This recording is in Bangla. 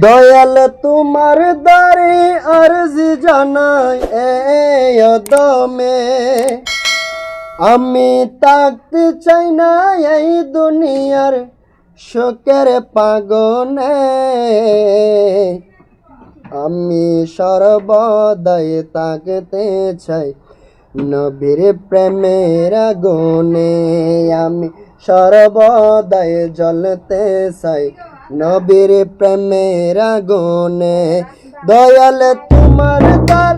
দয়াল তোমার দ্বারে আরজি জানাই দমে আমি তাকতে চাই না এই দুনিয়ার শোকের পাগনে। আমি সর্বদাই তাকতে চাই নবীর প্রেমের আগুনে। আমি সর্বদাই জ্বলতে চাই নবীর প্রেমের আগুনে দয়াল তোমার দ্বার